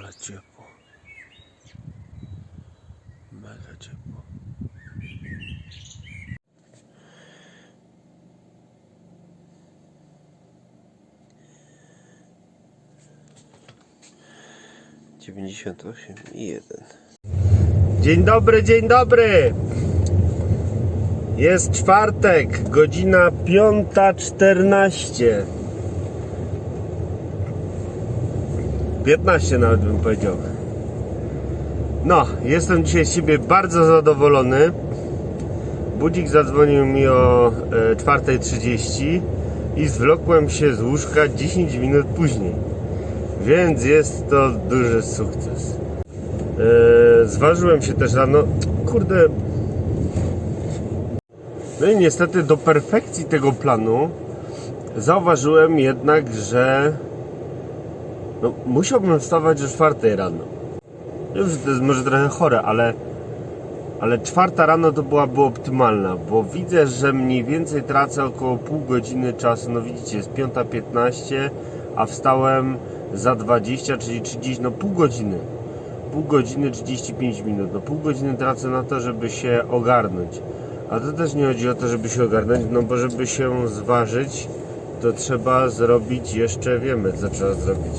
Ale ciepło. Mega ciepło. Dziewięćdziesiąt osiem i jeden. Dzień dobry, dzień dobry! Jest czwartek, godzina 5.14. 15 nawet bym powiedział. No, jestem dzisiaj z siebie bardzo zadowolony. Budzik zadzwonił mi o e, 4.30 i zwlokłem się z łóżka 10 minut później. Więc jest to duży sukces. E, zważyłem się też rano. Kurde. No i niestety do perfekcji tego planu zauważyłem jednak, że no, musiałbym wstawać o 4 rano. Wiem, że to jest może trochę chore, ale, ale czwarta rano to byłaby optymalna, bo widzę, że mniej więcej tracę około pół godziny czasu. No widzicie, jest 5.15, a wstałem za 20, czyli 30, no pół godziny. Pół godziny 35 minut. No pół godziny tracę na to, żeby się ogarnąć. A to też nie chodzi o to, żeby się ogarnąć, no bo żeby się zważyć, to trzeba zrobić jeszcze, wiemy co trzeba zrobić?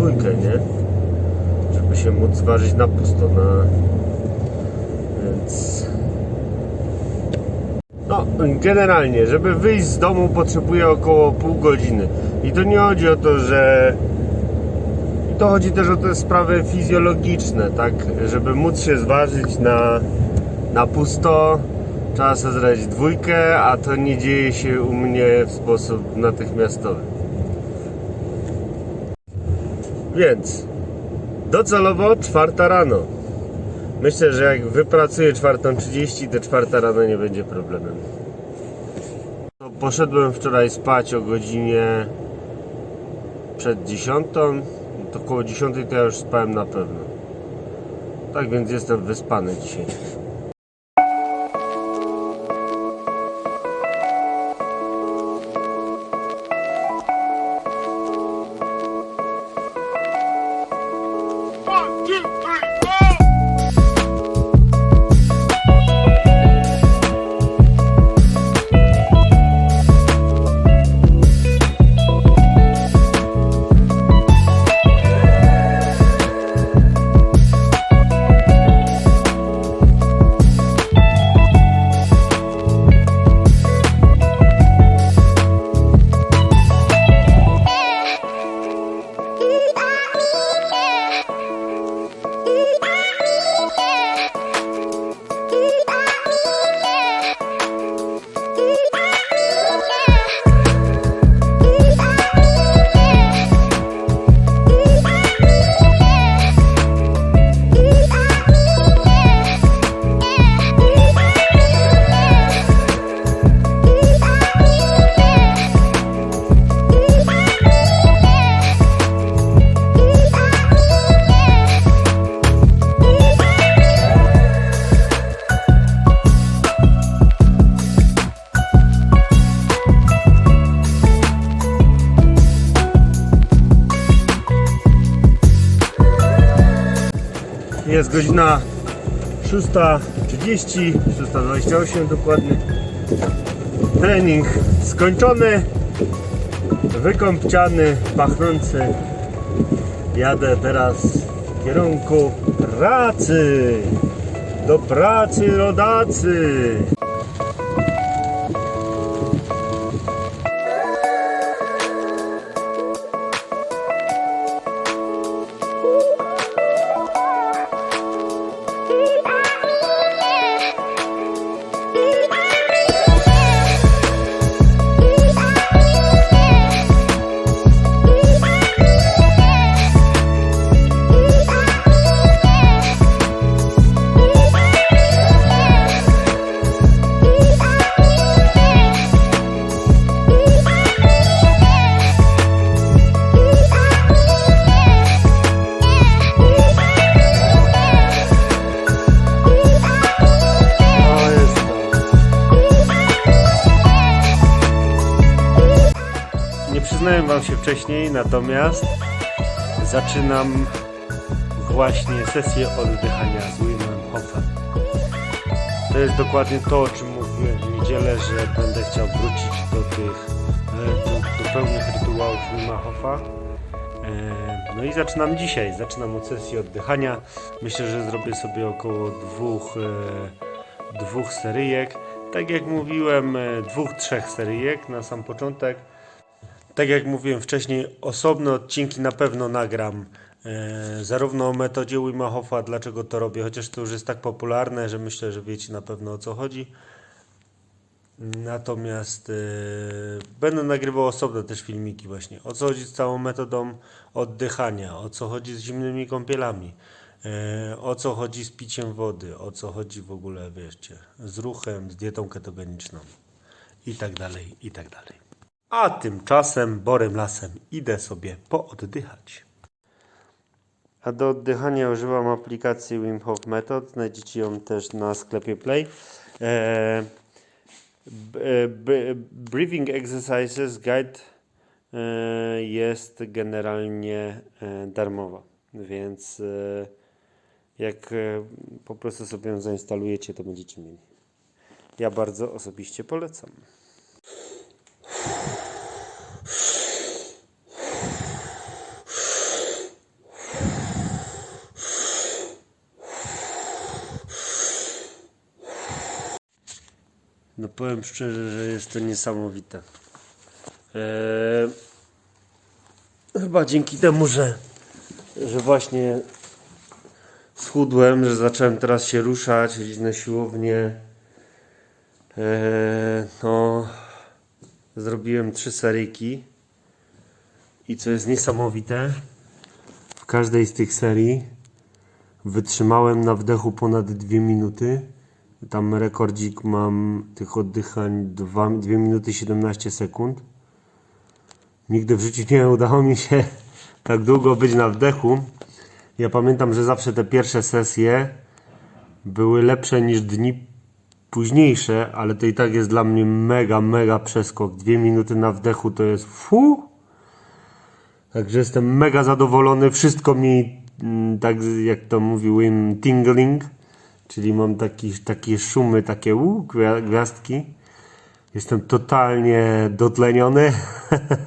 Dwójkę, nie? Żeby się móc zważyć na pusto, na... Więc... No, generalnie, żeby wyjść z domu potrzebuję około pół godziny. I to nie chodzi o to, że... I to chodzi też o te sprawy fizjologiczne, tak? Żeby móc się zważyć na, na pusto, trzeba sobie zrobić dwójkę, a to nie dzieje się u mnie w sposób natychmiastowy. Więc docelowo czwarta rano. Myślę, że jak wypracuję czwartą 30, to czwarta rano nie będzie problemem. Poszedłem wczoraj spać o godzinie przed 10, to około 10 to ja już spałem na pewno. Tak więc jestem wyspany dzisiaj. Jest godzina 6.30, 6.28 dokładnie. Trening skończony, wykąpciany, pachnący. Jadę teraz w kierunku pracy. Do pracy rodacy. Przyznałem wam się wcześniej, natomiast zaczynam właśnie sesję oddychania z Wimem Hofem. To jest dokładnie to, o czym mówiłem w niedzielę, że będę chciał wrócić do tych, e, do, do pełnych rytuałów Wima Hofa. E, No i zaczynam dzisiaj. Zaczynam od sesji oddychania. Myślę, że zrobię sobie około dwóch, e, dwóch seryjek. Tak jak mówiłem, dwóch, trzech seryjek na sam początek. Tak jak mówiłem wcześniej, osobne odcinki na pewno nagram. E, zarówno o metodzie Wima Hofa, dlaczego to robię, chociaż to już jest tak popularne, że myślę, że wiecie na pewno o co chodzi. Natomiast e, będę nagrywał osobne też filmiki właśnie. O co chodzi z całą metodą oddychania, o co chodzi z zimnymi kąpielami, e, o co chodzi z piciem wody, o co chodzi w ogóle, wiecie, z ruchem, z dietą ketogeniczną i tak dalej, i tak dalej. A tymczasem borem lasem idę sobie pooddychać. A do oddychania używam aplikacji Wim Hof Method. Znajdziecie ją też na sklepie Play. E, e, breathing Exercises Guide e, jest generalnie e, darmowa, więc e, jak e, po prostu sobie ją zainstalujecie, to będziecie mieli. Ja bardzo osobiście polecam. Powiem szczerze, że jest to niesamowite. Eee, chyba dzięki temu, że, że właśnie schudłem, że zacząłem teraz się ruszać, chodzić na siłownię. Eee, no, zrobiłem trzy seryjki. I co jest niesamowite, w każdej z tych serii wytrzymałem na wdechu ponad dwie minuty. Tam rekordzik mam tych oddychań 2, 2 minuty 17 sekund. Nigdy w życiu nie udało mi się tak długo być na wdechu. Ja pamiętam, że zawsze te pierwsze sesje były lepsze niż dni późniejsze, ale to i tak jest dla mnie mega, mega przeskok. Dwie minuty na wdechu to jest fu. Także jestem mega zadowolony. Wszystko mi, mm, tak jak to mówił Wim, tingling. Czyli mam taki, takie szumy, takie u, gwia- gwiazdki. Jestem totalnie dotleniony.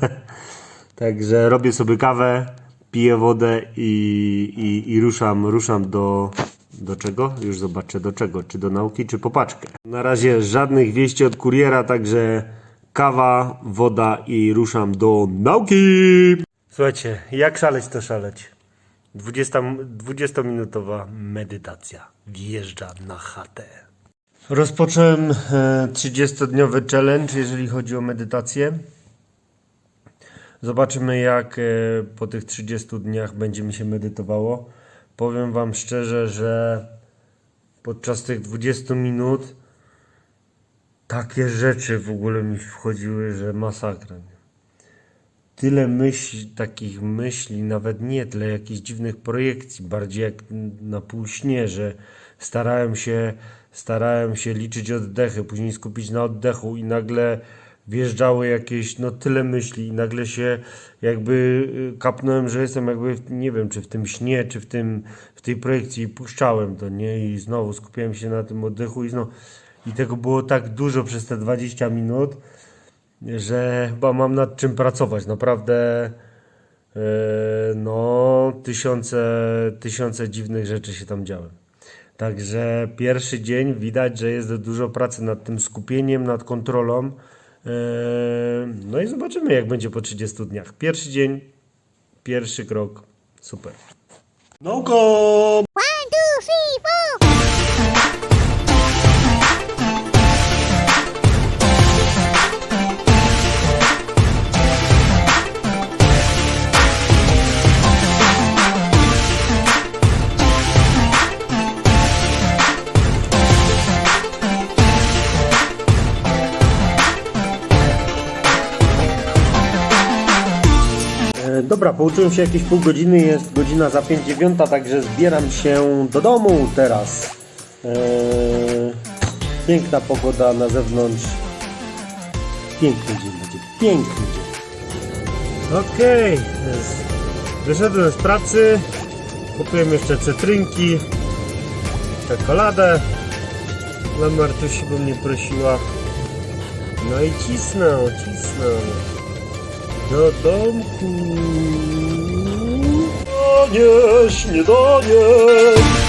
Także robię sobie kawę, piję wodę i, i, i ruszam, ruszam do, do czego? Już zobaczę do czego. Czy do nauki, czy popaczkę. Na razie żadnych wieści od kuriera, także kawa, woda i ruszam do nauki. Słuchajcie, jak szaleć to szaleć. 20, 20-minutowa medytacja wjeżdża na chatę. Rozpocząłem e, 30-dniowy challenge, jeżeli chodzi o medytację. Zobaczymy, jak e, po tych 30 dniach będzie mi się medytowało. Powiem Wam szczerze, że podczas tych 20 minut takie rzeczy w ogóle mi wchodziły, że masakra. Tyle myśli, takich myśli, nawet nie tyle jakichś dziwnych projekcji, bardziej jak na półśnie, że starałem się, starałem się liczyć oddechy, później skupić na oddechu i nagle wjeżdżały jakieś, no tyle myśli i nagle się jakby y, kapnąłem, że jestem jakby, nie wiem, czy w tym śnie, czy w tym, w tej projekcji i puszczałem to, nie? I znowu skupiałem się na tym oddechu i znowu, i tego było tak dużo przez te 20 minut, że chyba mam nad czym pracować. Naprawdę e, no tysiące, tysiące dziwnych rzeczy się tam działy. Także pierwszy dzień widać, że jest dużo pracy nad tym skupieniem, nad kontrolą. E, No i zobaczymy, jak będzie po 30 dniach. Pierwszy dzień, pierwszy krok, super. Nauko! Dobra, pouczyłem się jakieś pół godziny, jest godzina za 5 dziewiąta, także zbieram się do domu teraz. E, piękna pogoda na zewnątrz. Piękny dzień będzie, piękny dzień. Okej, jest Wyszedłem z pracy, kupiłem jeszcze cytrynki, czekoladę dla Martusi, bo mnie prosiła. No i cisnę, cisnę. Do domku. Śniadanie, śniadanie.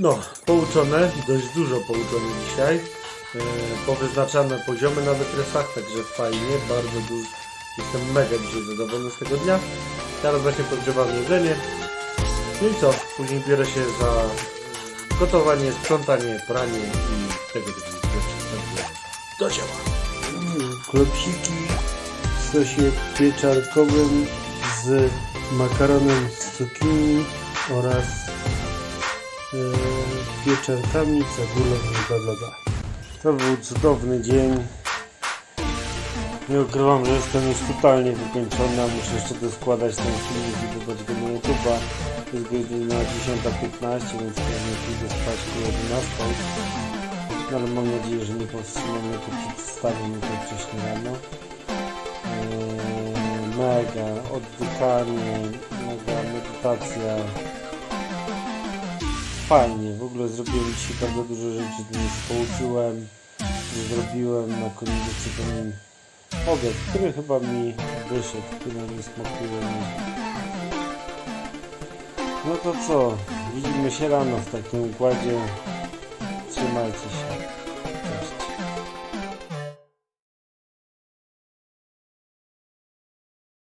No, pouczone, dość dużo pouczone dzisiaj. E, powyznaczane poziomy na wykresach, także fajnie, bardzo dużo. Jestem mega dzisiaj zadowolony z tego dnia. Teraz właśnie podgrzewam jedzenie. No i co? Później biorę się za gotowanie, sprzątanie, pranie i tego typu rzeczy. Do dzieła. Klopsiki w sosie pieczarkowym z makaronem z cukinii oraz pieczarkami, cebulą i bla bla bla. To był cudowny dzień. Nie ukrywam, że jestem już totalnie wykończony, a muszę jeszcze doskładać ten filmik i dodać go na YouTube'a. Jest godzina 10.15, więc pewnie pójdę spać koło 11. No, ale mam nadzieję, że nie powstrzymam to przedstawię mi to wcześniej rano. Eee, mega oddychanie, mega medytacja. Fajnie, w ogóle zrobiłem dzisiaj bardzo dużo rzeczy, które się pouczyłem, zrobiłem na koniec ten obiad, który chyba mi wyszedł, który mi smakuje. No to co, widzimy się rano w takim układzie. Trzymajcie się.